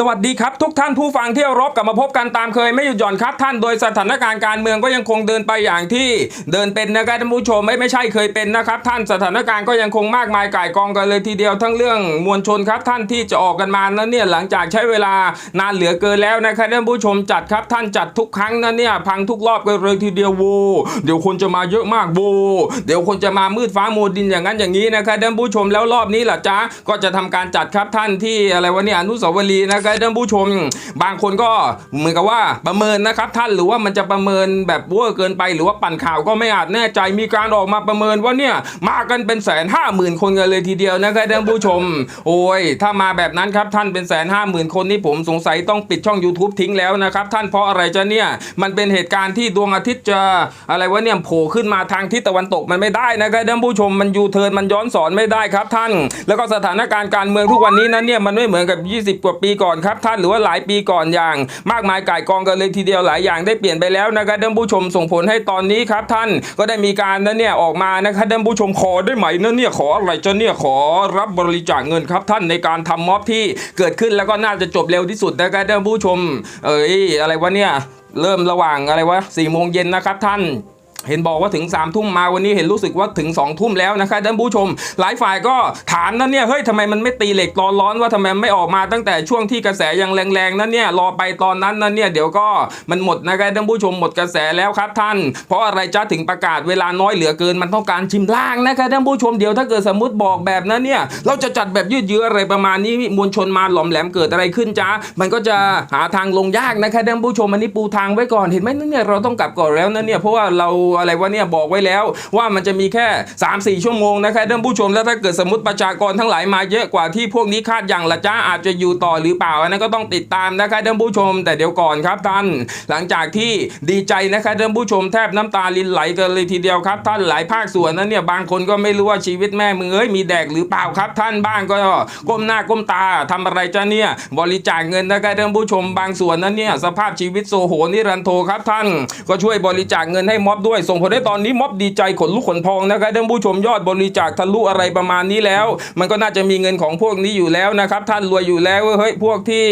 สวัสดีครับ ทุกท่านผู้ฟังที่เคารบกลับมาพบกันตามเคยไม่หยุดหย่อนครับท่านโดยสถานการณ์การเมืองก็ยังคงเดินไปอย่างที่เดินเป็นนะครับท่านผู้ชมไม่ไม่ใช่เคยเป็นนะครับ ท่านสถานการณ์ก็ยังคงมากมายก่ายกองกันเลยทีเดียวทั้งเรื่องมวลชนครับท่านที่จะออกกันมานั้นเนี่ยหลังจากใช้เวลานานเหลือเกินแล้วนะครับท่านผู้ชมจัดครับท่านจัดทุกครั้งนั้นเนี่ยพังทุกรอบกันเลยทีเดียวโวเดี๋ยวคนจะมาเยอะมากโวเดี๋ยวคนจะมามืดฟ้ามัวดินอย่างนั้นอย่างนี้นะครับท่านผู้ชมแล้วรอบนี้ล่ะจ๊ะก็จะทำการจัดครับท่านที่อะไรวะเนี่ยอนุสาวรีย์นะครับท่านผู้ชม บางคนก็เหมือนกับว่าประเมินนะครับท่านหรือว่ามันจะประเมินแบบเวอร์เกินไป หรือว่าปั่นข่าวก็ไม่อาจแน่ใจมีการออกมาประเมินว่าเนี่ยมากันเป็นแสนห้าหมื่นคนกันเลยทีเดียวนะครับท่านผู้ชม โอ้ยถ้ามาแบบนั้นครับท่านเป็นแสนห้าหมื่นคนนี่ผมสงสัยต้องปิดช่อง YouTube ทิ้งแล้วนะครับท่านเพราะอะไรจะเนี่ยมันเป็นเหตุการณ์ที่ดวงอาทิตย์จะอะไรวะเนี่ยโผล่ขึ้นมาทางทิศตะวันตกมันไม่ได้นะครับท่านผู้ชมมันยูเทิร์นมันย้อนสอนไม่ได้ครับท่าน แล้วก็สถานการณ์การเมืองทุกวันนี้นั้นเนี่ยมันไม่เหมือนกับ 20 กว่าปีก่อนครับท่านหรือว่าหลายปีก่อนอย่าง มากมายก่ายกองกันเลยทีเดียวหลายอย่างได้เปลี่ยนไปแล้วนะครับท่านผู้ชมส่งผลให้ตอนนี้ครับท่านก็ได้มีการนั้นเนี่ยออกมานะครับท่านผู้ชมขอได้ไหมนั่นเนี่ยขออะไรจะเนี่ยขอรับบริจาคเงินครับท่านในการทำม็อบที่เกิดขึ้นแล้วก็น่าจะจบเร็วที่สุดนะครับท่านผู้ชม เอ้ยอะไรวะเนี่ยเริ่มระหว่างอะไรวะสี่โมงเย็นนะครับท่าน เห็นบอกว่าถึง3ามทุ่มมาวันนี้เห็นรู้สึกว่าถึง2องทุ่มแล้วนะครับท่านผู้ชม หลายฝ่ายก็ถามนั่นเนี่ยเฮ้ยทำไมมันไม่ตีเหล็กตอนร้อนว่าทำไมไม่ออกมาตั้งแต่ช่วงที่กระแสยังแรงๆนั่นเนี่ยรอไปตอนนั้นนั่นเนี่ยเดี๋ยวก็มันหมดนะครับท่านผู้ชมหมดกระแสแล้วครับท่าน เพราะอะไรจ้าถึงประกาศเวลาน้อยเหลือเกินมันต้องการชิมล่างนะครับท่านผู้ชมเดี๋ยวถ้าเกิดสมมติบอกแบบนั้นเนี่ยเราจะจัดแบบยืดเยื้ออะไรประมาณนี้มวลชนมาหลอมแหลมเกิดอะไรขึ้นจ้ามันก็จะหาทางลงยากนะครับท่านผู้ชมอันนี้ปูทางไว้ก่อนเห็นไหมนั่นเนี่ยเราต้องกลับก่อนแล้วนั่นเนี่ยเพราะว่าเราอะไรวะเนี่ยบอกไว้แล้ว ว่ามันจะมีแค่ 3-4 ชั่วโมงนะครับท่านผู้ชมแล้วถ้าเกิดสมมติประชากรทั้งหลายมาเยอะกว่าที่พวกนี้คาดอย่างละจ้าอาจจะอยู่ต่อหรือเปล่าอันนั้นก็ต้องติดตามนะครับท่านผู้ชม แต่เดี๋ยวก่อนครับท่าน หลังจากที่ดีใจนะครับท่านผู้ชมแทบน้ำตาลินไหลกันเลยทีเดียวครับท่านหลายภาคส่วนนั้นเนี่ยบางคนก็ไม่รู้ว่าชีวิตแม่มึงเอ้ยมีแดกหรือเปล่าครับ ท่านบ้างก็ก้มหน้าก้มตาทำอะไรจ้าเนี่ยบริจาคเงินนะครับท่านผู้ชมบางส่วนนั้นเนี่ยสภาพชีวิตโซโหนิรันโทครับท่านก็ช่วยบริจาคเงินให้ม็อบด้วยส่งผลให้ตอนนี้ม็อบดีใจขนลุกขนพองนะครับท่านผู้ชมยอดบริจาคทะลุอะไรประมาณนี้แล้ว มันก็น่าจะมีเงินของพวกนี้อยู่แล้วนะครับ ท่านรวยอยู่แล้วเฮ้ยพวกที่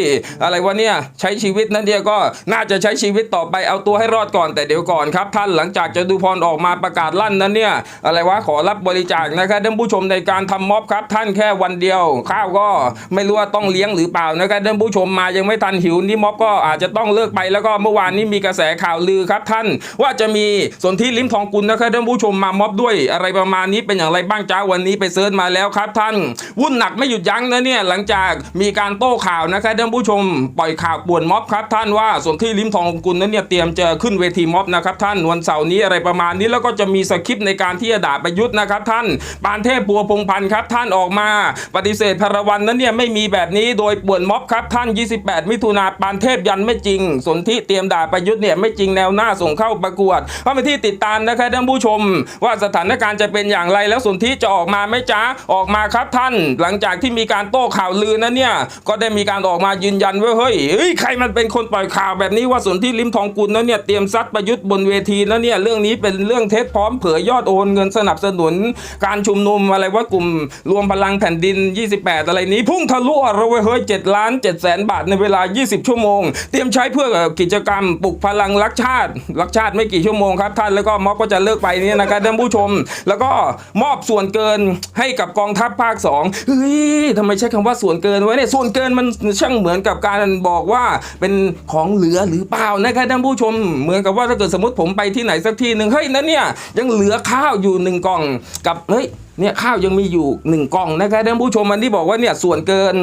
อะไรวะเนี่ยใช้ชีวิตนั้นเดียก็น่าจะใช้ชีวิตต่อไปเอาตัวให้รอดก่อนแต่เดี๋ยวก่อนครับท่านหลังจากจะดูพรออกมาประกาศลั่นนั้นเนี่ยอะไรวะขอรับบริจาคนะครับท่านผู้ชมในการทำม็อบครับ ท่านแค่วันเดียว ข้าวก็ไม่รู้ว่าต้องเลี้ยงหรือเปล่านะครับท่านผู้ชมมายังไม่ทันหิวนี่ม็อบก็อาจจะต้องเลิกไปแล้วก็เมื่อวานนี้มีกระแสข่าวลือครับท่านว่าจะมีสนธิลิ้มทองกุลนะครับท่านผู้ชมมาม็อบด้วยอะไรประมาณนี้เป็นอย่างไรบ้างจ้าวันนี้ไปเซิร์ชมาแล้วครับท่านวุ่นหนักไม่หยุดยั้งนะเนี่ยหลังจากมีการโต้ข่าวนะครับท่านผู้ชมปล่อยข่าวป่วนม็อบครับท่านว่าส่วนธิลิ้มทองกุลนั้นเนี่ยเตรียมจะขึ้นเวทีม็อบนะครับท่านวันเสาร์นี้อะไรประมาณนี้แล้วก็จะมีสคริปต์ในการที่จะด่าประยุทธ์นะครับท่านปานเทพปัวพงพันธ์ครับท่านออกมา ปฏิเสธพรวันนั้นเนี่ยไม่มีแบบนี้โดยป่วนม็อบครับท่าน 28 มิถุนาปานเทพยันไม่จริง สนธิเตรียมด่าประยุทธ์เนี่ยไม่จริงแนวหน้าส่งเข้าประกวดก็เป็นที่ติดตามนะครับท่านผู้ชม ว่าสถานการณ์จะเป็นอย่างไรแล้วสนธิจะออกมาไหมจ้าออกมาครับท่าน หลังจากที่มีการโต้ข่าวลือนั้นเนี่ยก็ได้มีการออกมายืนยันว่าเฮ้ยเฮ้ยใครมันเป็นคนปล่อยข่าวแบบนี้ว่าสนธิลิมทองกุลนั้นเนี่ยเตรียมซัดประยุทธ์บนเวทีแล้วเนี่ยเรื่องนี้เป็นเรื่องเท็จพร้อมเผยยอดโอนเงินสนับสนุน การชุมนุมอะไรว่ากลุ่มรวมพลังแผ่นดิน 28 อะไรนี้ พุ่งทะลุเรเว้ยเฮ้ย7ล้าน7แสนบาทในเวลา 20 ชั่วโมง เตรียมใช้เพื่อกิจกรรมปลุกพลังรักชาติ รักชาติไม่กี่ชั่วโมงครับท่านแล้วก็ม็อบก็จะเลิกไปเนี่ยนะครับท่านผู้ชม แล้วก็มอบส่วนเกินให้กับกองทัพภาค2เฮ้ยทำไมใช้คำว่าส่วนเกินไว้เนี่ยส่วนเกินมันช่างเหมือนกับการบอกว่าเป็นของเหลือหรือเปล่านะครับท่านผู้ชม เหมือนกับว่าถ้าเกิดสมมติผมไปที่ไหนสักที่หนึ่งเฮ้ยนั่นเนี่ยยังเหลือข้าวอยู่หนึ่งกล่องกับเฮ้ยเนี่ยข้าวยังมีอยู่หนึ่งกล่องนะครับท่านผู้ชมอันที่บอกว่าเนี่ยส่วนเกิน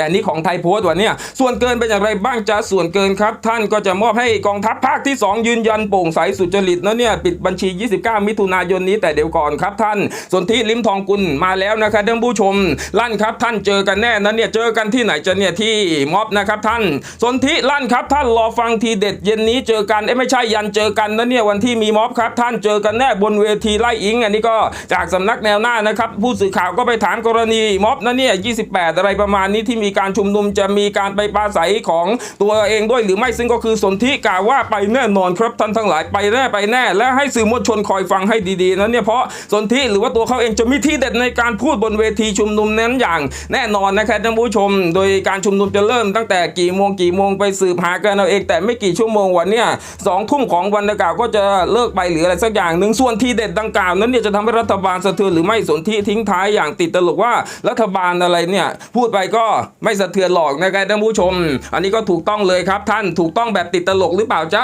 แต่นี้ของไทยโพสต์วันนี่ยส่วนเกินเป็นอย่างไรบ้างจ้าส่วนเกินครับ ท่านก็จะมอบให้กองทัพภาคที่ 2 ยืนยันโปร่งใสสุจริตนะเนี่ยปิดบัญชี 29 มิถุนายนนี้แต่เดี๋ยวก่อนครับท่านสนธิลิมทองกุลมาแล้วนะครับท่านผู้ชม ลั่นครับท่านเจอกันแน่นะเนี่ยเจอกันที่ไหนจะเนี่ยที่ม็อบนะครับท่านสนธิลั่นครับท่านรอฟังทีเด็ดเย็นนี้เจอกันเอ้ไม่ใช่ยันเจอกันนะเนี่ยวันที่มีม็อบครับท่านเจอกันแน่บนเวทีไล่อิงอันนี้ก็จากสำนักแนวหน้านะครับผู้สื่อข่าวก็ไปถามกรณีม็อบนะเนี่ย28 อะไรประมาณนี้ที่มีการชุมนุมจะมีการไปปราศัยของตัวเองด้วยหรือไม่ซึ่งก็คือสนธิกล่าวว่าไปแน่นอนครับท่านทั้งหลายไปแน่ไปแน่ และให้สื่อมวลชนคอยฟังให้ดีๆนะเนี่ยเพราะสนธิหรือว่าตัวเขาเองจะมีที่เด็ดในการพูดบนเวทีชุมนุมนั้นอย่างแน่นอนนะครับท่านผู้ชม โดยการชุมนุมจะเริ่มตั้งแต่กี่โมงกี่โมงไปสืบหากันเอาเองแต่ไม่กี่ชั่วโมงวันเนี้ยสองทุ่มของวันดังกล่าวก็จะเลิกไปหรืออะไรสักอย่างหนึ่งส่วนที่เด็ดดังกล่าวนั้นเนี่ยจะทำให้รัฐบาลสะเทือนหรือไม่สนธิทิ้งท้ายอย่างติดตลกว่ารัฐบาลอะไรเนี่ยพูดไปก็ไม่สะเทือนหรอกนะครับท่านผู้ชม อันนี้ก็ถูกต้องเลยครับท่านถูกต้องแบบติดตลกหรือเปล่าจ๊ะ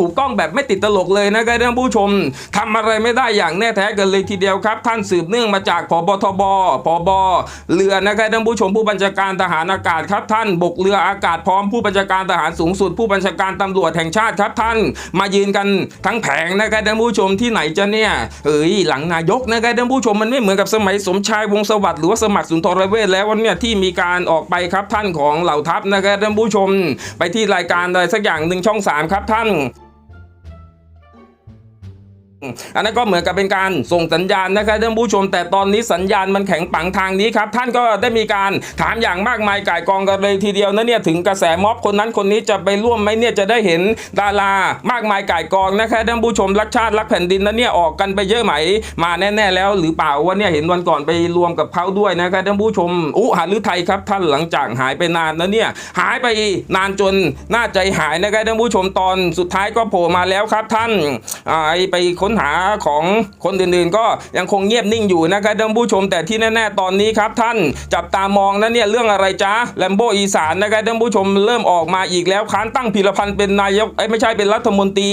ถูกต้องแบบไม่ติดตลกเลยนะครับท่านผู้ชมทำอะไรไม่ได้อย่างแน่แท้กันเลยทีเดียวครับ ท่านสืบเนื่องมาจากพบทบพบเรือนะครับท่านผู้ชมผู้บัญชาการทหารอากาศครับท่านบกเรืออากาศพร้อมผู้บัญชาการทหารสูงสุด ผู้บัญชาการตำรวจแห่งชาติครับท่าน มายืนกันทั้งแผงนะครับท่านผู้ชมที่ไหนจะเนี่ยเอ้ยหลังนายกนะครับท่านผู้ชมมันไม่เหมือนกับสมัยสมชายวงศ์สวัสดิ์หรือว่าสมัครสุนทรเวชแล้ววันเนี่ยที่มีการออกไปครับท่านของเหล่าทัพนะครับท่านผู้ชม ไปที่รายการอะไรสักอย่างหนึ่งช่องสามครับท่าน อันนั้นก็เหมือนกับเป็นการส่งสัญญาณนะครับท่านผู้ชม แต่ตอนนี้สัญญาณมันแข็งปังทางนี้ครับ ท่านก็ได้มีการถามอย่างมากมายก่ายกองกันเลยทีเดียวนะเนี่ยถึงกระแสม็อบคนนั้นคนนี้จะไปร่วมไหมเนี่ยจะได้เห็นดารามากมายก่ายกองนะครับท่านผู้ชมรักชาติรักแผ่นดินนะเนี่ยออกกันไปเยอะไหม มาแน่ ๆ แล้ว หรือเปล่าว่าเนี่ยเห็นวันก่อนไปรวมกับเขาด้วยนะครับท่านผู้ชมอุหฤทัยครับ ท่านหลังจากหายไปนานนะเนี่ยหายไปนานจนน่าใจหายนะครับท่านผู้ชมตอนสุดท้ายก็โผล่มาแล้วครับท่านไอไปค้นหาของคนอื่นๆ ก็ยังคงเงียบนิ่งอยู่นะครับท่านผู้ชมแต่ที่แน่ๆตอนนี้ครับท่านจับตามองนะเนี่ยเรื่องอะไรจ๊ะแลมโบอีสานนะครับท่านผู้ชมเริ่มออกมาอีกแล้วค้านตั้งพิรพันธ์เป็นนายกไอ้ไม่ใช่เป็นรัฐมนตรี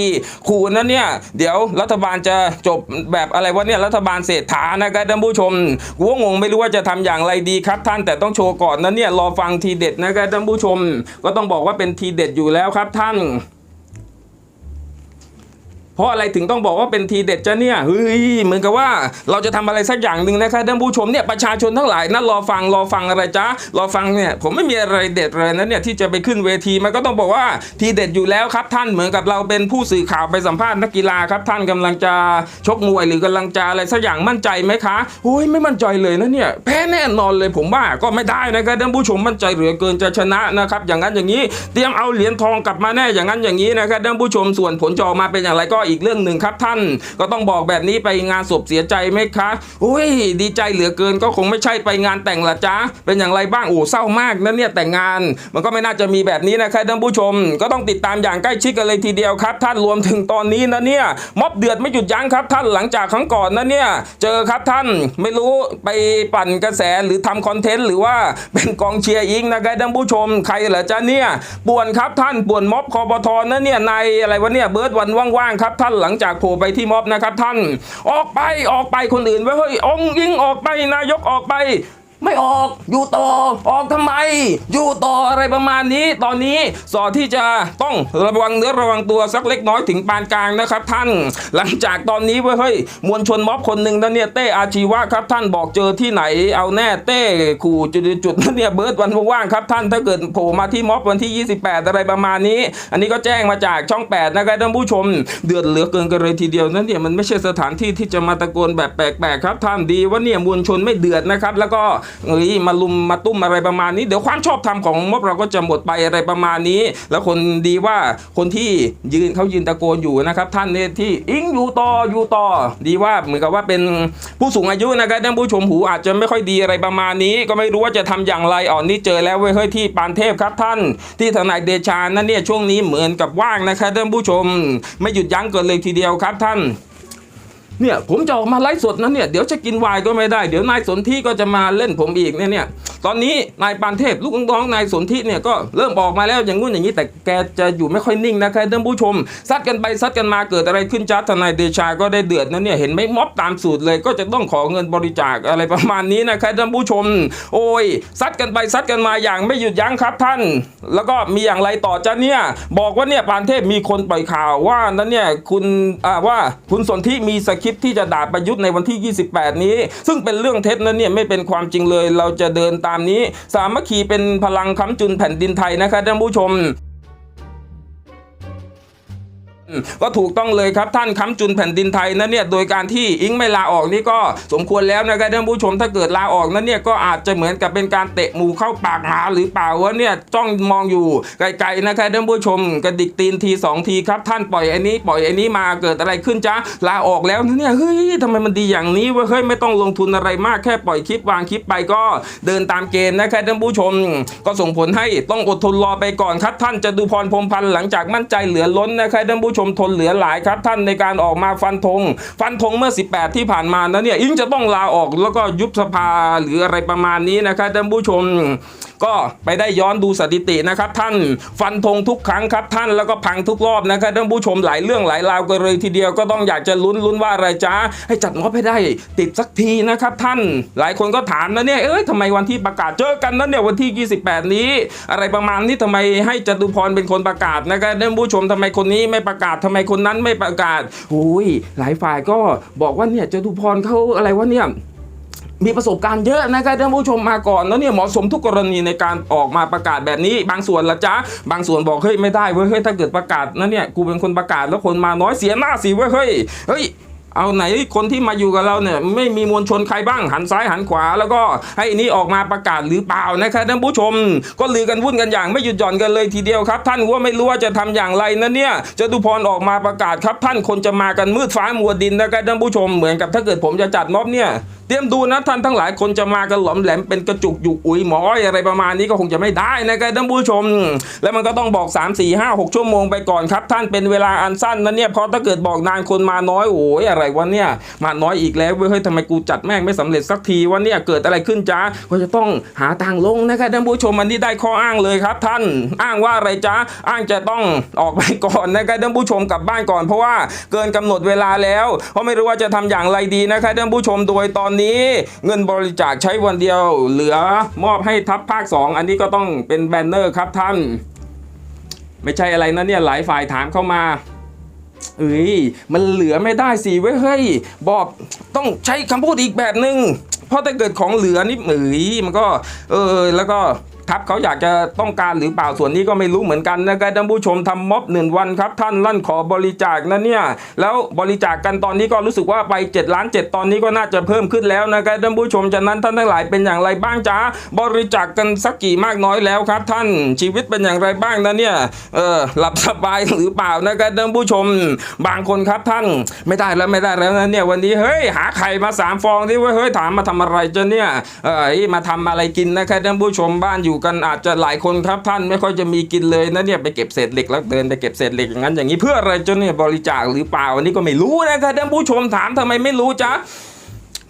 ขู่นะเนี่ยเดี๋ยวรัฐบาลจะจบแบบอะไรวะเนี่ยรัฐบาลเศรษฐานะครับท่านผู้ชมกูงงไม่รู้ว่าจะทำอย่างไรดีครับท่านแต่ต้องโชว์ก่อนนะเนี่ยรอฟังทีเด็ดนะครับท่านผู้ชม ก็ต้องบอกว่าเป็นทีเด็ดอยู่แล้วครับท่าน เพราะอะไรถึงต้องบอกว่าเป็นทีเด็ดจ้ะเนี่ยเฮ้ยเหมือนกับว่าเราจะทำอะไรสักอย่างหนึ่งนะครับท่านผู้ชมเนี่ยประชาชนทั้งหลายนะรอฟังรอฟังอะไรจ๊ะรอฟังเนี่ยผมไม่มีอะไรเด็ดเลยนะเนี่ยที่จะไปขึ้นเวทีมันก็ต้องบอกว่าทีเด็ดอยู่แล้วครับท่านเหมือนกับเราเป็นผู้สื่อข่าวไปสัมภาษณ์นักกีฬาครับท่านกำลังจะชกมวยหรือกำลังจะอะไรสักอย่างมั่นใจไหมคะโอ้ยไม่มั่นใจเลยนะเนี่ยแพ้แน่นอนเลยผมว่าก็ไม่ได้นะครับท่านผู้ชมมั่นใจเหลือเกินจะชนะนะครับอย่างนั้นอย่างนี้ เตรียมเอาเหรียญทองกลับมาแน่อย่างนั้นอย่างนี้นะครับท่านผู้ชมส่วนผลจะออกมาเป็นอย่างไรก็อีกเรื่องหนึ่งครับท่าน ก็ต้องบอกแบบนี้ไปงานศพเสียใจไหมคะอุ้ยดีใจเหลือเกินก็คงไม่ใช่ไปงานแต่งละจ้าเป็นอย่างไรบ้างโอ้เศร้ามากนะเนี่ยแต่งงาน มันก็ไม่น่าจะมีแบบนี้นะครับท่านผู้ชม ก็ต้องติดตามอย่างใกล้ชิดกันเลยทีเดียวครับ ท่านรวมถึงตอนนี้นะเนี่ยม็อบเดือดไม่หยุดยั้งครับ ท่านหลังจากครั้งก่อนนะเนี่ยเจอครับท่านไม่รู้ไปปั่นกระแสหรือทำคอนเทนต์หรือว่าเป็นกองเชียร์อิงนะครับท่านผู้ชมใครเหรอจ๊ะเนี่ยป่วนครับท่านป่วนม็อบคอปทอนะเนี่ยในอะไรวะเนี่ยเบิร์ดวันว่างๆครับท่านหลังจากโผล่ไปที่ม็อบนะครับท่าน ออกไปออกไปคนอื่นไว้เฮ้ยองยิงออกไปนายกออกไป ไม่ออก อยู่ต่อ ออกทำไม อยู่ต่ออะไรประมาณนี้ ตอนนี้สอที่จะต้องระวังเนื้อระวังตัวสักเล็กน้อยถึงปานกลางนะครับ ท่าน หลังจากตอนนี้เว้ยเฮ้ยมวลชนม็อบคนหนึ่งนั่นเนี่ยเต้อาชีวะครับท่านบอกเจอที่ไหนเอาแน่เต้ขู่จุดจุดนั่นเนี่ยเบิร์ดวันว่างครับท่านถ้าเกิดโผล่มาที่ม็อบวันที่ 28 อะไรประมาณนี้ อันนี้ก็แจ้งมาจากช่อง 8 นะครับท่านผู้ชม เดือดเหลือเกินกันเลยทีเดียวนั่นเนี่ยมันไม่ใช่สถานที่ที่จะมาตะโกนแบบแปลกๆครับท่านดีว่าเนี่ยมวลชนไม่เดือดนะครับ แล้วก็เอ้ยมาลุมมาตุ้มอะไรประมาณนี้ เดี๋ยวความชอบธรรมของม็อบเราก็จะหมดไปอะไรประมาณนี้ แล้วคนดีว่าคนที่ยืนเขายืนตะโกนอยู่นะครับท่านเนี่ยที่อิงอยู่ต่ออยู่ต่อ ดีว่าเหมือนกับว่าเป็นผู้สูงอายุนะครับท่านผู้ชมหูอาจจะไม่ค่อยดีอะไรประมาณนี้ ก็ไม่รู้ว่าจะทำอย่างไรอ๋อนี่เจอแล้วเว้ยเฮ้ยที่ปานเทพครับท่าน ที่ทนายเดชานั่นเนี่ยช่วงนี้เหมือนกับว่างนะครับท่านผู้ชม ไม่หยุดยั้งเกินเลยทีเดียวครับท่าน เนี่ยผมจะออกมาไลฟ์สดนั้นเนี่ยเดี๋ยวจะกินวน์ก็ไม่ได้เดี๋ยวนายสนธิก็จะมาเล่นผมอีกเนี่ยเนี่ยตอนนี้นายปานเทพลูกน้องนายสนธิเนี่ยก็เริ่มออกมาแล้วอย่างงู้นอย่างนี้แต่แกจะอยู่ไม่ค่อยนิ่งนะครับท่านผู้ชมซัดกันไปซัดกันมาเกิดอะไรขึ้นจ้าทนายเดชาก็ได้เดือดนะเนี่ยเห็นไหมม็อบตามสูตรเลยก็จะต้องขอเงินบริจาคอะไรประมาณนี้นะครับท่านผู้ชม โอ้ยซัดกันไปซัดกันมาอย่างไม่หยุดยั้งครับท่าน แล้วก็มีอย่างไรต่อจ้าเนี่ยบอกว่าเนี่ยปานเทพมีคนปล่อยข่าวว่านั้นเนี่ยคุณอ่าว่าคุณสนธิมีสคิดที่จะด่าประยุทธ์ในวันที่ 28 นี้ ซึ่งเป็นเรื่องเท็จนะเนี่ยไม่เป็นความจริงเลย เราจะเดินตามนี้ สามัคคีเป็นพลังค้ำจุนแผ่นดินไทยนะครับท่านผู้ชม ก็ถูกต้องเลยครับท่านค้ำจุนแผ่นดินไทยนะเนี่ยโดยการที่อิงไม่ลาออกนี่ก็สมควรแล้วนะครับท่านผู้ชมถ้าเกิดลาออกนั้นเนี่ยก็อาจจะเหมือนกับเป็นการเตะหมูเข้าปากหมาหรือเปล่าวะเนี่ยจ้องมองอยู่ไกลๆนะครับท่านผู้ชมกระดิกตีนทีสองทีครับท่านปล่อยไอ้นี้ปล่อยไอ้นี้มาเกิดอะไรขึ้นจ๊ะลาออกแล้วนะเนี่ยเฮ้ยทำไมมันดีอย่างนี้วะเฮ้ยไม่ต้องลงทุนอะไรมากแค่ปล่อยคลิปวางคลิปไปก็เดินตามเกณฑ์นะครับท่านผู้ชม ก็ส่งผลให้ต้องอดทนรอไปก่อนครับท่านจะดูพรพรมพันธ์หลังจากมั่นใจเหลือล้นนะครับท่านผู้ชมทนเหลือหลายครับท่านในการออกมาฟันธงฟันธงเมื่อ 18 ที่ผ่านมานะเนี่ยอิงจะต้องลาออกแล้วก็ยุบสภาหรืออะไรประมาณนี้นะครับท่านผู้ชมก็ไปได้ย้อนดูสถิตินะครับ ท่านฟันธงทุกครั้งครับท่านแล้วก็พังทุกรอบนะครับท่านผู้ชมหลายเรื่องหลายราวกันเลยทีเดียวก็ต้องอยากจะลุ้นลุ้นว่าอะไรจ้าให้จัดม็อบให้ได้ติดสักทีนะครับ ท่านหลายคนก็ถามนะเนี่ยเอ้ยทำไมวันที่ประกาศเจอกันนั้นเนี่ยวันที่ 28 นี้ อะไรประมาณนี้ทำไมให้จตุพรเป็นคนประกาศนะครับท่านผู้ชมทำไมคนนี้ไม่ประกาศทำไมคนนั้นไม่ประกาศโอ้ยหลายฝ่ายก็บอกว่าเนี่ยจตุพรเขาอะไรวะเนี่ยมีประสบการณ์เยอะนะครับท่านผู้ชมมาก่อนแล้วเนี่ยเหมาะสมทุกกรณีในการออกมาประกาศแบบนี้ บางส่วนละจ้าบางส่วนบอกเฮ้ยไม่ได้เว้ยเฮ้ยถ้าเกิดประกาศนั่นเนี่ยกูเป็นคนประกาศแล้วคนมาน้อยเสียหน้าสิเว้ยเฮ้ยเฮ้ย เอาไหนคนที่มาอยู่กับเราเนี่ยไม่มีมวลชนใครบ้างหันซ้ายหันขวา แล้วก็ให้นี้ออกมาประกาศหรือเปล่านะครับท่านผู้ชม ก็ลือกันวุ่นกันอย่างไม่หยุดหย่อนกันเลยทีเดียวครับ ท่านว่าไม่รู้ว่าจะทำอย่างไรนะเนี่ยจตุพรออกมาประกาศครับ ท่านคนจะมากันมืดฟ้ามัวดินนะครับท่านผู้ชมเหมือนกับถ้าเกิดผมจะจัดม็อบเนี่ยเตรียมดูนะท่านทั้งหลายคนจะมากันหลอมแหลมเป็นกระจุกอยู่อุ๋ยหมอยอะไรประมาณนี้ก็คงจะไม่ได้นะครับท่านผู้ชม แล้วมันก็ต้องบอก 3 4 5 6 ชั่วโมงไปก่อนครับ ท่านเป็นเวลาอันสั้นนะเนี่ยเพราะถ้าเกิดบอกนานคนมาน้อยโอ้ยอะไรวะเนี่ยมาน้อยอีกแล้วเว้ยเฮ้ยทำไมกูจัดแม่งไม่สำเร็จสักทีวะเนี่ยเกิดอะไรขึ้นจ้าก็จะต้องหาทางลงนะครับท่านผู้ชมอันนี้ได้ข้ออ้างเลยครับ ท่านอ้างว่าอะไรจ้าอ้างจะต้องออกไปก่อนนะครับท่านผู้ชมกลับบ้านก่อนเพราะว่าเกินกำหนดเวลาแล้วเพราะไม่รู้ว่าจะทำอย่างไรดีนะครับท่านผู้ชมโดยตอนนี้เงินบริจาคใช้วันเดียวเหลือมอบให้ทัพภาค 2 อันนี้ก็ต้องเป็นแบนเนอร์ครับท่าน ไม่ใช่อะไรนะเนี่ยหลายฝ่ายถามเข้ามา เอ้ยมันเหลือไม่ได้สิเว้ยเฮ้ยบอกต้องใช้คำพูดอีกแบบหนึง่งเพราะถ้าเกิดของเหลือนี่เอ้ยมันก็ เออแล้วก็ ทัพเขาอยากจะต้องการหรือเปล่าส่วนนี้ก็ไม่รู้เหมือนกันนะครับท่านผู้ชมทำม็อบหนึ่งวันครับ ท่านลั่นขอบริจาคนะเนี่ยแล้วบริจาคกันตอนนี้ก็รู้สึกว่าไป7ล้าน7ตอนนี้ก็น่าจะเพิ่มขึ้นแล้วนะครับท่านผู้ชมฉะนั้นท่านทั้งหลายเป็นอย่างไรบ้างจ้าบริจาคกันสักกี่มากน้อยแล้วครับ ท่านชีวิตเป็นอย่างไรบ้างนะเนี่ยเออหลับสบายหรือเปล่านะครับท่านผู้ชม บางคนครับท่านไม่ได้แล้วไม่ได้แล้วนะเนี่ยวันนี้เฮ้ยหาไข่มาสามฟองที่ว่าเฮ้ยถามมาทำอะไรจะเนี่ยเออมาทำอะไรกินนะครับท่านผู้ชมบ้านอยู่กันอาจจะหลายคนครับท่านไม่ค่อยจะมีกินเลยนะเนี่ยไปเก็บเศษเหล็กแล้วเดินไปเก็บเศษเหล็กอย่างนั้นอย่างนี้เพื่ออะไรจนเนี่ยบริจาคหรือเปล่าอันนี้ก็ไม่รู้นะครับท่านผู้ชมถามทำไมไม่รู้จ๊ะ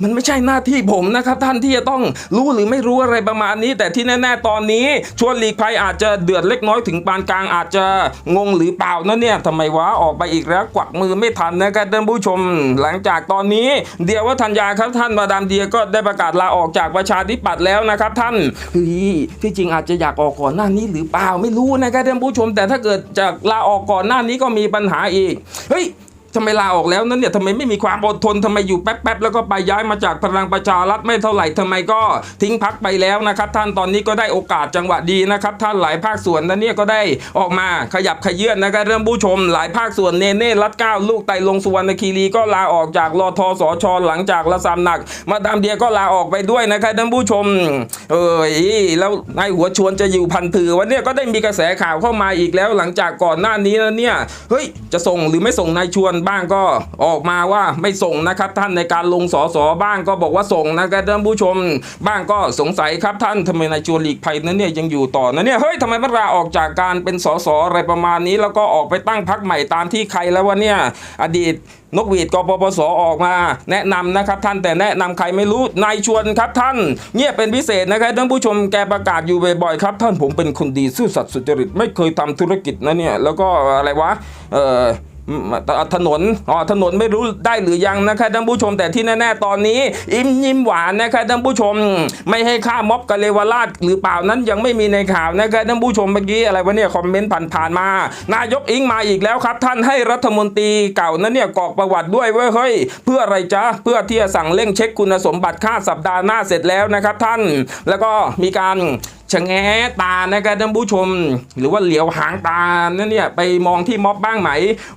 มันไม่ใช่หน้าที่ผมนะครับท่านที่จะต้องรู้หรือไม่รู้อะไรประมาณนี้ แต่ที่แน่ ๆ ตอนนี้ชวนหลีกภัยอาจจะเดือดเล็กน้อยถึงปานกลางอาจจะงงหรือเปล่านะเนี่ยทำไมวะออกไปอีกแล้วกวักมือไม่ทันนะครับท่านผู้ชม หลังจากตอนนี้เดียวว่าธัญญาครับท่านมาดามเดียก็ได้ประกาศลาออกจากประชาธิปัตย์แล้วนะครับท่านเฮ้ยที่จริงอาจจะอยากออกก่อนหน้านี้หรือเปล่าไม่รู้นะครับท่านผู้ชม แต่ถ้าเกิดจากลาออกก่อนหน้านี้ก็มีปัญหาอีกเฮ้ย ทำไมลาออกแล้วนั้นเนี่ยทำไมไม่มีความอดทนทำไมอยู่แป๊บๆแล้วก็ไปย้ายมาจากพลังประชารัฐไม่เท่าไหร่ทำไมก็ทิ้งพักไปแล้วนะครับท่านตอนนี้ก็ได้โอกาสจังหวะดีนะครับท่านหลายภาคส่วนนั้นเนี่ยก็ได้ออกมาขยับขยื่นนะครับเริ่มผู้ชมหลายภาคส่วนเนเน่รัดเก้าลูกไตลงสุวรรณคีรีก็ลาออกจากรอทสชหลังจากละสามหนัก มาดามเดียก็ลาออกไปด้วยนะครับท่านผู้ชม เอ้ยแล้วนายหัวชวนจะอยู่พันถือวันเนี้ยก็ได้มีกระแสข่าวเข้ามาอีกแล้วหลังจากก่อนหน้านี้นะเนี่ยเฮ้ยจะส่งหรือไม่ส่งนายชวนบ้างก็ออกมาว่าไม่ส่งนะครับ ท่านในการลงสอสอบ้างก็บอกว่าส่งนะครับท่านผู้ชมบ้างก็สงสัยครับท่านทำไมนายชวนหลีกภัยนั้นเนี่ยยังอยู่ต่อนะเนี่ยเฮ้ยทำไมมันลาออกจากการเป็นสอสออะไรประมาณนี้ แล้วก็ออกไปตั้งพักใหม่ตามที่ใครแล้ววะเนี่ยอดีตนกหวีดกปปสออกมา แนะนำนะครับท่านแต่แนะนำใครไม่รู้นายชวนครับท่านเงียบเป็นพิเศษนะครับท่านผู้ชมแกประกาศอยู่บ่อยๆครับ ท่านผมเป็นคนดีซื่อสัตย์สุจริตไม่เคยทำธุรกิจนะเนี่ยแล้วก็อะไรวะเออ ถนนอ๋อถนนไม่รู้ได้หรือยังนะครับท่านผู้ชมแต่ที่แน่ๆตอนนี้ อิ่มยิ้มหวานนะครับท่านผู้ชม ไม่ให้ค่าม็อบกะเลวราชหรือเปล่านั้นยังไม่มีในข่าวนะครับท่านผู้ชมเมื่อกี้อะไรวะเนี่ยคอมเมนต์ผ่านๆมา นายกอิงมาอีกแล้วครับ ท่านให้รัฐมนตรีเก่านั้นเนี่ยกรอกประวัติด้วยเว้ยเฮ้ยเพื่ออะไรจ๊ะเพื่อที่จะสั่งเร่งเช็คคุณสมบัติค่าสัปดาห์หน้าเสร็จแล้วนะครับท่าน แล้วก็มีการชะแงตานะครับท่านผู้ชม หรือว่าเหลียวหางตานั่นเนี่ยไปมองที่ม็อบบ้างไหม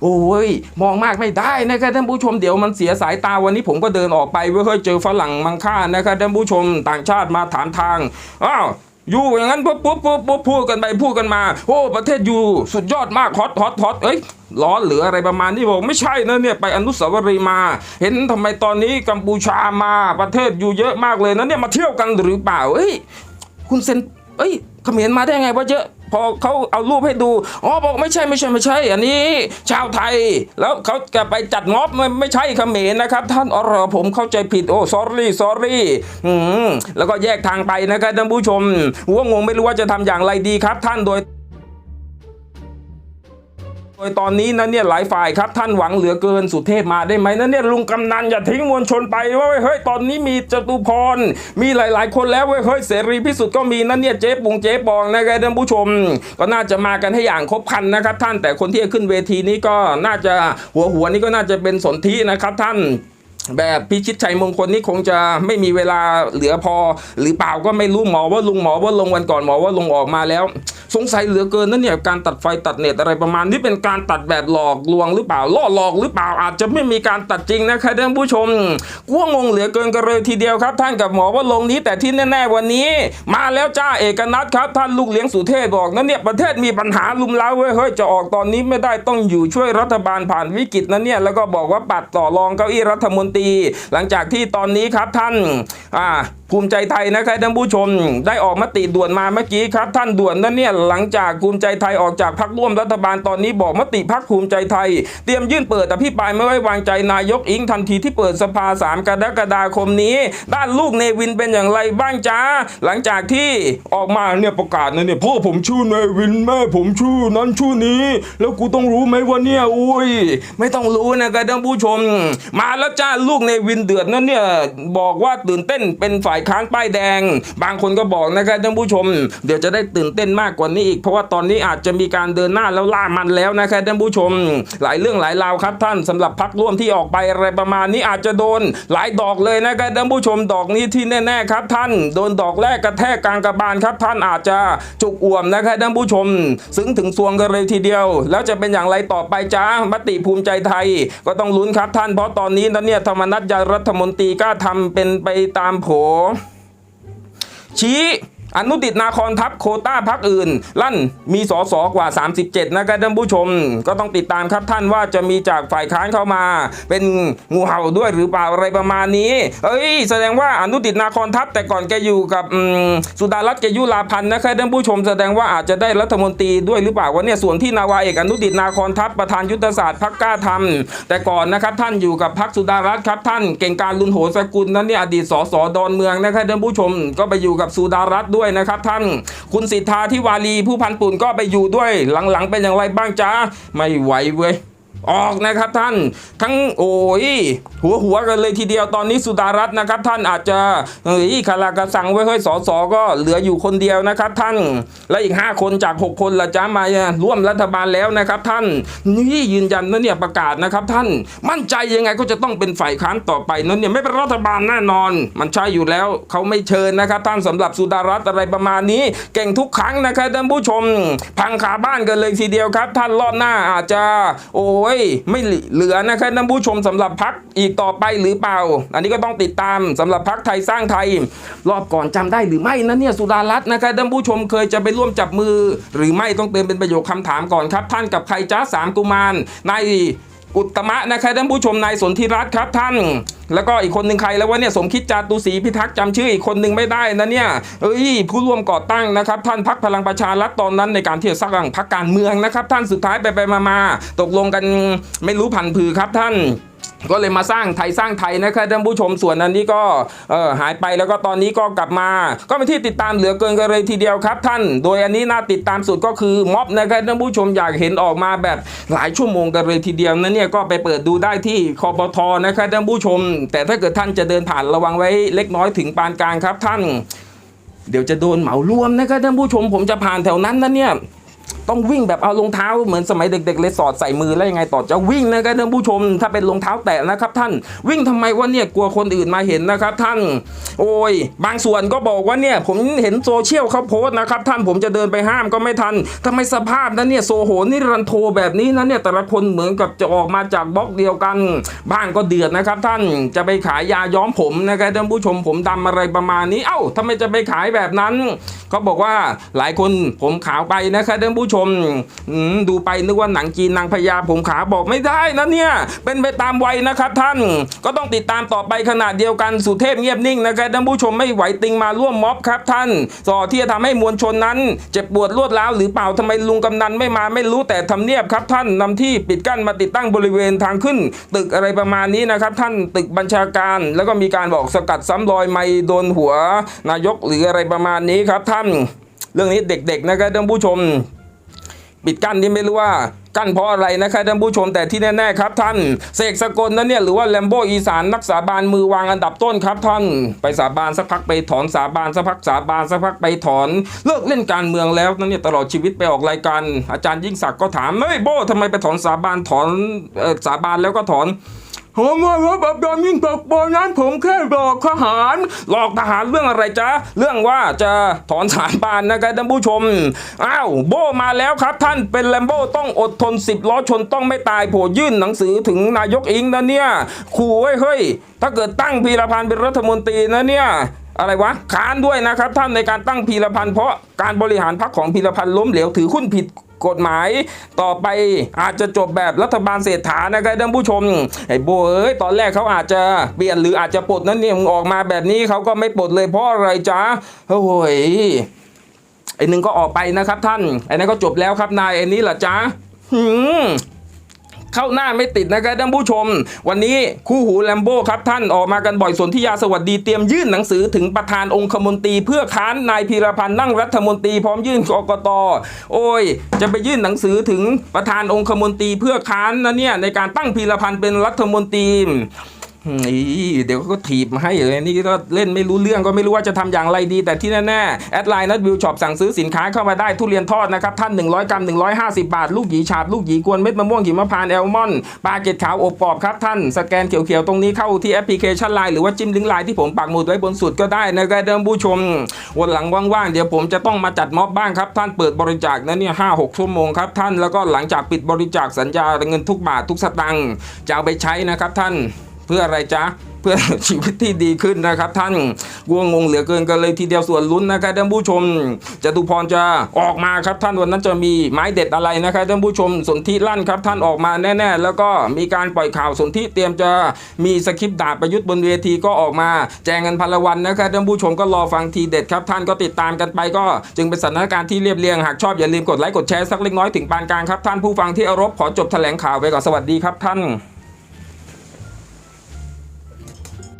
โอ้ยมองมากไม่ได้นะครับท่านผู้ชมเดี๋ยวมันเสียสายตาวันนี้ผมก็เดินออกไปเว้ยเฮ้ยเจอฝรั่งมังค่านะครับท่านผู้ชมต่างชาติมาถามทางอ้าวอยู่อย่างนั้นปุ๊บปุ๊บปุ๊บปุ๊บพูดกันไปพูดกันมา โอ้ ประเทศอยู่สุดยอดมากฮอตฮอตฮอตเอ้ยร้อนหรืออะไรประมาณนี้บอกไม่ใช่นะเนี่ยไปอนุสาวรีย์มา เห็นทำไมตอนนี้กัมพูชามาประเทศอยู่เยอะมากเลยนะเนี่ยมาเที่ยวกันหรือเปล่าเอ้ยคุณเซน เอ้ยเขมรมาได้ไงวะเยอะ พอเขาเอารูปให้ดู อ๋อบอกไม่ใช่ไม่ใช่ไม่ใช่ อันนี้ ชาวไทย แล้วเขาจะไปจัดม็อบไม่ไม่ใช่เขมรนะครับ ท่านอ๋อเหรอผมเข้าใจผิดโอ้ sorry sorry อืมแล้วก็แยกทางไปนะครับท่านผู้ชมหัวงงไม่รู้ว่าจะทำอย่างไรดีครับ ท่านโดย โดยตอนนี้นะเนี่ยหลายฝ่ายครับท่านหวังเหลือเกินสุเทพมาได้ไหมนะเนี่ยลุงกำนันอย่าทิ้งมวลชนไปว่าเฮ้ยตอนนี้มีจตุพร มีหลาย ๆ คนแล้วเว้ยเฮ้ยเสรีพิสุทธิ์ก็มีนะเนี่ยเจ๊ปุงเจ๊ปองนะครับท่านผู้ชม ก็น่าจะมากันให้อย่างครบคันนะครับท่านแต่คนที่จะขึ้นเวทีนี้ก็น่าจะหัวหัวนี้ก็น่าจะเป็นสนธินะครับท่าน แบบพิชิตชัยมงคลนี่คงจะไม่มีเวลาเหลือพอ หรือเปล่าก็ไม่รู้หมอว่าลุงหมอว่าลงวันก่อนหมอว่าลงออกมาแล้ว สงสัยเหลือเกินนั่นเนี่ยการตัดไฟตัดเน็ตอะไรประมาณนี้เป็นการตัดแบบหลอกลวงหรือเปล่าล่อหลอกหรือเปล่าอาจจะไม่มีการตัดจริงนะครับท่านผู้ชมกลัวงงเหลือเกินกันเลยทีเดียวครับ ท่านกับหมอว่าลงนี้แต่ที่แน่ๆวันนี้ มาแล้วจ้าเอกนัทครับ ท่านลูกเลี้ยงสุเทพบอกนั่นเนี่ยประเทศมีปัญหาลุมเล้าเว้ยเฮ้ยจะออกตอนนี้ไม่ได้ต้องอยู่ช่วยรัฐบาลผ่านวิกฤตนั้นเนี่ยแล้วก็บอกว่าปัดต่อรองเก้าอี้รัฐมนตรี หลังจากที่ตอนนี้ครับท่านอ่าภูมิใจไทยนะครับท่านผู้ชมได้ออกมติด่วนมาเมื่อกี้ครับ ท่านด่วนนั่นเนี่ยหลังจากภูมิใจไทยออกจากพักร่วมรัฐบาลตอนนี้บอกมติพักภูมิใจไทย เตรียมยื่นเปิดอภิปรายไม่ไว้วางใจนายกอิงทันทีที่เปิดสภาสามกรกฎาคมนี้ ด้านลูกเนวินเป็นอย่างไรบ้างจ้าหลังจากที่ออกมาเนี่ยประกาศนะเนี่ยพ่อผมชื่อเนวินแม่ผมชื่อนั้นชื่อนี้ แล้วกูต้องรู้ไหมว่าเนี่ยอุ้ยไม่ต้องรู้นะครับท่านผู้ชม มาแล้วจ้าลูกเนวินเดือดนั่นเนี่ยบอกว่าตื่นเต้นเป็นฝ่ายค้านป้ายแดง บางคนก็บอกนะครับท่านผู้ชม เดี๋ยวจะได้ตื่นเต้นมากกว่านี้อีก เพราะว่าตอนนี้อาจจะมีการเดินหน้าแล้วล่ามันแล้วนะครับท่านผู้ชม หลายเรื่องหลายราวครับท่านสำหรับพักร่วมที่ออกไปอะไรประมาณนี้อาจจะโดนหลายดอกเลยนะครับท่านผู้ชมดอกนี้ที่แน่ๆครับ ท่านโดนดอกแรกกระแทกกลางกระบาลครับ ท่านอาจจะจุกอ่วมนะครับท่านผู้ชม ซึ้งถึงสวงกันเลยทีเดียว แล้วจะเป็นอย่างไรต่อไปจ้ามติภูมิใจไทย ก็ต้องลุ้นครับท่านเพราะตอนนี้นะเนี่ยมนัฐยารัฐมนตรีก็ทำเป็นไปตามโผชี้ อนุดิตนาคอนทัพโคต้าพักอื่น ลั่นมีสอสอกว่า 37 นะครับท่านผู้ชม ก็ต้องติดตามครับท่านว่าจะมีจากฝ่ายค้านเข้ามา เป็นงูเห่าด้วยหรือเปล่าอะไรประมาณนี้ เอ้ย แสดงว่าอนุดิตนาคอนทัพแต่ก่อนแกอยู่กับสุดารัตน์แกยุลาพันธ์นะครับท่านผู้ชม แสดงว่าอาจจะได้รัฐมนตรีด้วยหรือเปล่าวะเนี่ยส่วนที่นาวาเอกอนุดิตนาคอนทัพประธานยุทธศาสตร์พักกล้าทำแต่ก่อนนะครับท่านอยู่กับพักสุดารัตน์ครับท่านเก่งการลุนโหสกุลนั้นเนี่ยอดีตสสดอนเมืองนะครับท่านผู้ชมก็ไปอยู่กับสุดารัตน์ด้วยด้วยนะครับท่านคุณสิทธาที่วารีผู้พันปุ่นก็ไปอยู่ด้วยหลังๆเป็นอย่างไรบ้างจ้าไม่ไหวเว้ย ออกนะครับท่านทั้งโอ้ยหัวหัวกันเลยทีเดียวตอนนี้สุดารัตน์นะครับ ท่านอาจจะเฮ้ยคาราคาสั่งไว้เฮ้ยสอสอก็เหลืออยู่คนเดียวนะครับ ท่านและอีก 5 คนจาก 6 คนละจ้ามาร่วมรัฐบาลแล้วนะครับ ท่านนี่ยืนยันนะเนี่ยประกาศนะครับ ท่านมั่นใจยังไงก็จะต้องเป็นฝ่ายค้านต่อไปนั้นเนี่ยไม่เป็นรัฐบาลแน่นอน มันใช่อยู่แล้วเขาไม่เชิญนะครับ ท่านสำหรับสุดารัตน์อะไรประมาณนี้ เก่งทุกครั้งนะครับท่านผู้ชม พังขาบ้านกันเลยทีเดียวครับ ท่านรอบหน้าอาจจะโอ้ยไม่เหลือนะครับท่านผู้ชมสำหรับพักอีกต่อไปหรือเปล่า อันนี้ก็ต้องติดตามสำหรับพักไทยสร้างไทย รอบก่อนจำได้หรือไม่นะเนี่ยสุดารัตน์นะครับท่านผู้ชมเคยจะไปร่วมจับมือ หรือไม่ต้องเติมเป็นประโยคคำถามก่อนครับ ท่านกับใครจ้าสามกุมารนาย อุตมะนะครับท่านผู้ชมนายสนธิรัตน์ครับท่าน แล้วก็อีกคนหนึ่งใครแล้ววะเนี่ยสมคิดจาตุศรีพิทักษ์จำชื่ออีกคนหนึ่งไม่ได้นะเนี่ยเอ้ยผู้ร่วมก่อตั้งนะครับ ท่านพักพลังประชารัฐตอนนั้นในการที่จะสร้างพักการเมืองนะครับ ท่านสุดท้ายไปไปมามาตกลงกันไม่รู้พันผือครับท่าน ก็เลยมาสร้างไทยสร้างไทยนะครับท่านผู้ชมส่วนอันนี้ก็เออหายไปแล้วก็ตอนนี้ก็กลับมา ก็เป็นที่ติดตามเหลือเกินกันเลยทีเดียวครับ ท่าน โดยอันนี้น่าติดตามสุดก็คือม็อบนะครับท่านผู้ชมอยากเห็นออกมาแบบหลายชั่วโมงกันเลยทีเดียวนั้นเนี่ยก็ไปเปิดดูได้ที่คอปทนะครับท่านผู้ชม แต่ถ้าเกิดท่านจะเดินผ่านระวังไว้เล็กน้อยถึงปานกลางครับ ท่าน เดี๋ยวจะโดนเหมารวมนะครับท่านผู้ชมผมจะผ่านแถวนั้นนะเนี่ย ต้องวิ่งแบบเอารองเท้าเหมือนสมัยเด็ก ๆ เลยสอดใส่มือแล้วยังไงต่อจะวิ่งนะครับท่านผู้ชม ถ้าเป็นรองเท้าแตะนะครับท่านวิ่งทำไมวะเนี่ยกลัวคนอื่นมาเห็นนะครับท่าน โอ้ย บางส่วนก็บอกว่าเนี่ยผมเห็นโซเชียลเขาโพสต์นะครับท่านผมจะเดินไปห้ามก็ไม่ทันทำไมสภาพนั้นเนี่ยโซโหนิรันโทแบบนี้นะเนี่ยแต่ละคนเหมือนกับจะออกมาจากบล็อกเดียวกัน บ้างก็เดือดนะครับท่านจะไปขายยาย้อมผมนะครับท่านผู้ชมผมดำอะไรประมาณนี้เอ้าทำไมจะไปขายแบบนั้นเขาบอกว่าหลายคนผมขาวไปนะครับท่านผู้ชมดูไปนึกว่าหนังจีนนางพญาผมขาบอกไม่ได้นะเนี่ยเป็นไปตามวัยนะครับท่านก็ต้องติดตามต่อไปขนาดเดียวกันสุเทพเงียบนิ่งนะครับท่านผู้ชมไม่ไหวติงมาร่วมม็อบครับท่านส่อที่จะทำให้มวลชนนั้น เจ็บปวดรวดร้าวหรือเปล่าทำไมลุงกำนันไม่มาไม่รู้แต่ทำเนียบครับท่านนำที่ปิดกั้นมาติดตั้งบริเวณทางขึ้น ตึกอะไรประมาณนี้นะครับท่านตึกบัญชาการ แล้วก็มีการบอกสกัดซ้ำรอยไม่โดนหัว นายกหรืออะไรประมาณนี้ครับท่าน เรื่องนี้เด็กๆนะครับท่านผู้ชม ปิดกั้นนี่ไม่รู้ว่ากั้นเพราะอะไรนะครับท่านผู้ชมแต่ที่แน่ๆครับท่านเสกสกลนั้นเนี่ยหรือว่าแลมโบอีสานนักสาบานมือวางอันดับต้นครับท่านไปสาบานสักพักไปถอนสาบานสักพักสาบานสักพักไปถอน เลิกเล่นการเมืองแล้วนั่นเนี่ยตลอดชีวิตไปออกรายการอาจารย์ยิ่งศักดิ์ก็ถามเฮ้ยโบทำไมไปถอนสาบานถอนออสาบานแล้วก็ถอน ผมว่าว่าแบบดอมยิ่งตกบอนั้นผมแค่หลอกทหาร หลอกทหารเรื่องอะไรจ๊ะ เรื่องว่าจะถอนสารบานนะครับท่านผู้ชม อ้าวโบมาแล้วครับท่านเป็นแลมโบต้องอดทนสิบล้อชนต้องไม่ตายโผยื่นหนังสือถึงนายกอิงนะเนี่ยขู่ไว้เฮ้ยถ้าเกิดตั้งพีรพันธ์เป็นรัฐมนตรีนะเนี่ย อะไรวะค้านด้วยนะครับท่านในการตั้งพีรพันธ์เพราะการบริหารพรรคของพีรพันธ์ล้มเหลวถือหุ้นผิดกฎหมายต่อไปอาจจะจบแบบรัฐบาลเศรษฐานะครับท่านผู้ชมไอ้โบเอ้ยตอนแรกเขาอาจจะเปลี่ยนหรืออาจจะปลดนั่นเนี่ยมึงออกมาแบบนี้เขาก็ไม่ปลดเลยเพราะอะไรจ๊ะโอ้ยไอ้หนึ่งก็ออกไปนะครับท่านไอ้นั้นก็จบแล้วครับนายไอ้นี้ล่ะจ๊ะหืม เข้าหน้าไม่ติดนะครับท่านผู้ชม วันนี้คู่หูแลมโบ้ครับท่านออกมากันบ่อยสนที่ยาสวัสดีเตรียมยื่นหนังสือถึงประธานองคมนตรี เพื่อค้านนายพีรพันธ์นั่งรัฐมนตรีพร้อมยื่นกกตโอ้ย จะไปยื่นหนังสือถึงประธานองคมนตรีเพื่อค้านนะเนี่ยในการตั้งพีรพันธ์เป็นรัฐมนตรี เดี๋ยวก็ถีบมาให้เลยนี่ก็เล่นไม่รู้เรื่องก็ไม่รู้ว่าจะทำอย่างไรดี แต่ที่แน่ๆแอดไลน์นัดวิวช็อปสั่งซื้อสินค้าเข้ามาได้ทุเรียนทอดนะครับ ท่าน 100 กรัม 150 บาท ลูกหยีฉาบ ลูกหยีกวนเม็ดมะม่วงหิมพานต์แอลมอนปลาเกล็ดขาวอบกรอบครับท่าน สแกนเขียวๆ ตรงนี้เข้าที่แอปพลิเคชันไลน์หรือว่าจิ้มลิงก์ไลน์ที่ผมปักหมุดไว้บนสุดก็ได้นะครับเดิมผู้ชม วันหลังว่างๆเดี๋ยวผมจะต้องมาจัดม็อบบ้างครับท่านเปิดบริจาคนะเนี่ยห้าหกชั่วโมงครับท่านแล้วก็หลังจากปิดบริจาคสัญญาเงินทุกบาททุกสตางค์จะเอาไปใช้นะครับท่าน พื่ออะไรจ๊ะเพื่อชีวิตที่ดีขึ้นนะครับ ท่านกลัวงงเหลือเกินกันเลยทีเดียวส่วนลุ้นนะครับท่านผู้ชมจตุพรจะออกมาครับท่านวันนั้นจะมีไม้เด็ดอะไรนะครับท่านผู้ชมสนธิลั่นครับท่านออกมาแน่ ๆ แล้วก็มีการปล่อยข่าวสนธิเตรียมจะมีสคริปต์ดาบประยุทธ์บนเวทีก็ออกมา แจงกันพันละวันนะครับท่านผู้ชมก็รอฟังทีเด็ดครับท่านก็ติดตามกันไปก็ จึงเป็นสถานการณ์ที่เรียบเรียงหากชอบอย่าลืมกดไลค์กดแชร์สักเล็กน้อยถึงปานกลางครับท่านผู้ฟังที่เคารพขอจบแถลงข่าวไปก่อนสวัสดีครับท่าน